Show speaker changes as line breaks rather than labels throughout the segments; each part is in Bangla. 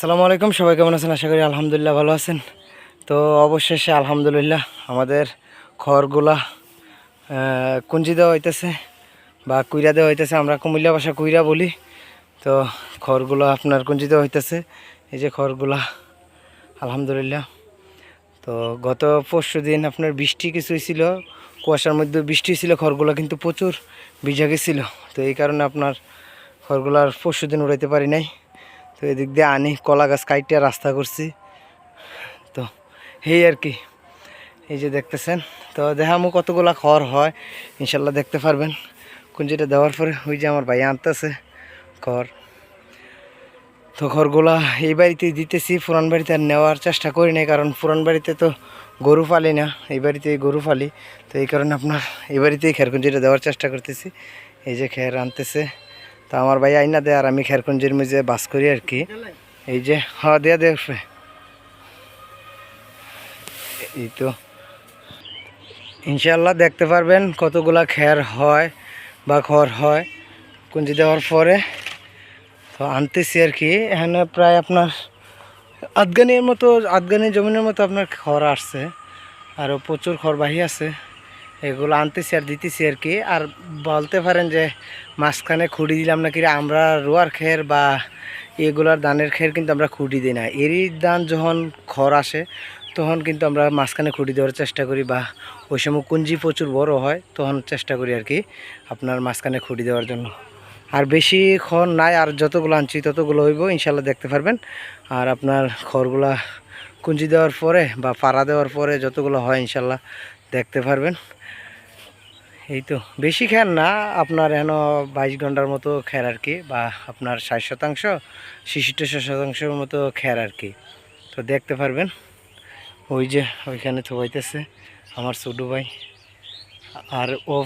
আসসালামু আলাইকুম, সবাই কেমন আছেন? আশা করি আলহামদুলিল্লাহ ভালো আছেন। তো অবশেষে আলহামদুলিল্লাহ আমাদের খড়গুলা কুঞ্জি দেওয়া হইতেছে বা কুইরা দেওয়া হইতেছে। আমরা কুমিল্লা ভাষা কুইরা বলি। তো খড়গুলো আপনার কুঞ্জি দেওয়া হইতেছে। এই যে খড়গুলা, আলহামদুলিল্লাহ। তো গত পরশু দিন আপনার বৃষ্টি কিছু ছিল কুয়াশার মধ্যে বৃষ্টি ছিল খড়গুলো কিন্তু প্রচুর ভিজা গেছিল। তো এই কারণে আপনার খড়গুলার পরশু দিন উড়াইতে পারি নাই। তো এদিক দিয়ে আনি, কলা গাছ কাইটে রাস্তা করছি। তো এই আর কি, এই যে দেখতেছেন। তো দেখামু কতগুলা খড় হয়, ইনশাল্লাহ দেখতে পারবেন। কুঞ্জিটা দেওয়ার পরে ওই যে আমার ভাই আনতেছে খড়। তো খড়গুলা এই বাড়িতে দিতেছি, পুরান বাড়িতে আর নেওয়ার চেষ্টা করি নাই, কারণ পুরান বাড়িতে তো গরু পালি না, এই বাড়িতে গরু পালি। তো এই কারণে আপনার এই বাড়িতেই খেরকুঞ্জিটা দেওয়ার চেষ্টা করতেছি। এই যে খের আনতেছে। তো আমার ভাই আইনা দেয় আর আমি খেরকুঞ্জির মধ্যে বাস করি আর কি। এই যে হ্যাঁ দেয়া দে উঠবে। এই তো। ইনশাল্লাহ দেখতে পারবেন কতগুলা খের হয় বা খড় হয় কুঞ্জি দেওয়ার পরে। তো আনতেছি আর কি। এখানে প্রায় আপনার আদগানির মতো আদগানি জমিনের মতো আপনার খড় আসছে। আরও প্রচুর খড়বাহি আছে। এগুলো আনতেছি আর দিতেছি আর কি। আর বলতে পারেন যে মাঝখানে খুঁড়ি দিলাম না কি আমরা রোয়ার খের বা এগুলার ধানের খের কিন্তু আমরা খুঁটি দিই না। এরই ধান যখন খড় আসে, তখন কিন্তু আমরা মাঝখানে খুঁটি দেওয়ার চেষ্টা করি বা ওই সময় কুঞ্জি প্রচুর বড় হয়, তখন চেষ্টা করি আর কি আপনার মাঝখানে খুঁটি দেওয়ার জন্য। আর বেশি খড় নাই, আর যতগুলো আনছি ততগুলো হইব ইনশাল্লাহ দেখতে পারবেন। আর আপনার খড়গুলা কুঞ্জি দেওয়ার পরে বা পাড়া দেওয়ার পরে যতগুলো হয় ইনশাল্লাহ দেখতে পারবেন। এই তো, বেশি খের না, আপনার এন বাইশ ঘণ্টার মতো খের আর কি, বা আপনার ষাট শতাংশ শিশুটা শতাংশের মতো খের আর কি। তো দেখতে পারবেন, ওই যে ওইখানে থোবাইতেছে আমার ছোটো ভাই। আর ও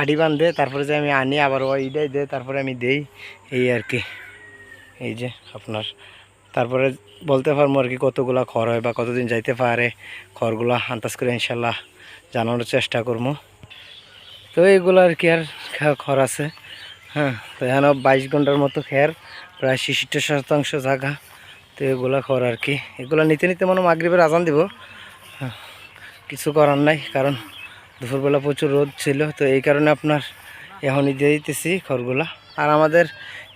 আড়ি বান্ধে তারপরে যে আমি আনি, আবার ও ইডাই দে তারপরে আমি দেই, এই আর কি। এই যে আপনার, তারপরে বলতে পারব আর কি কতগুলা খড় হয় বা কতদিন যাইতে পারে, খড়গুলা আন্দাজ করে ইনশাল্লাহ জানানোর চেষ্টা করব। তো এইগুলো আর কি আর খা- খড় আছে। হ্যাঁ তো এখানে বাইশ ঘণ্টার মতো খের প্রায় শিশিটা শতাংশ জায়গা। তো এগুলা খর আর কি। এগুলো নিতে নিতে মনে মাগরিবের আজান দিব। হ্যাঁ, কিছু করার নাই কারণ দুপুরবেলা প্রচুর রোদ ছিল। তো এই কারণে আপনার এখনই দিয়ে দিতেছি খড়গুলা। আর আমাদের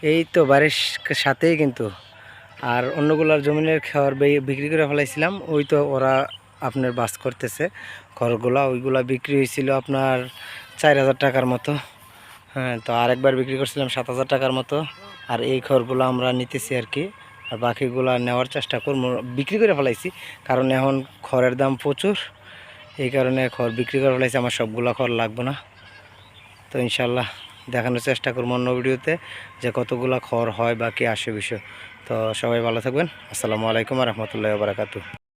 এই তো বাড়ির সাথেই কিন্তু। আর অন্যগুলার জমিনের খাওয়ার বিক্রি করে ফেলাইছিলাম ওই তো ওরা আপনার বাস করতেছে। খড়গুলা, ওইগুলা বিক্রি হয়েছিল আপনার চার হাজার টাকার মতো। হ্যাঁ তো আরেকবার বিক্রি করছিলাম সাত হাজার টাকার মতো। আর এই খড়গুলো আমরা নিতেছি আর কি। আর বাকিগুলা নেওয়ার চেষ্টা করব। বিক্রি করে ফেলাইছি। কারণ এখন খড়ের দাম প্রচুর। এই কারণে খড় বিক্রি করে ফেলাইছি। আমার সবগুলা খড় লাগবে না। তো ইনশাল্লাহ দেখানোর চেষ্টা করব অন্য ভিডিওতে যে কতগুলা খড় হয় বা কি আসে বিষয়। তো সবাই ভালো থাকবেন। আসসালামু আলাইকুম রহমতুল্লাহ বারাকাতু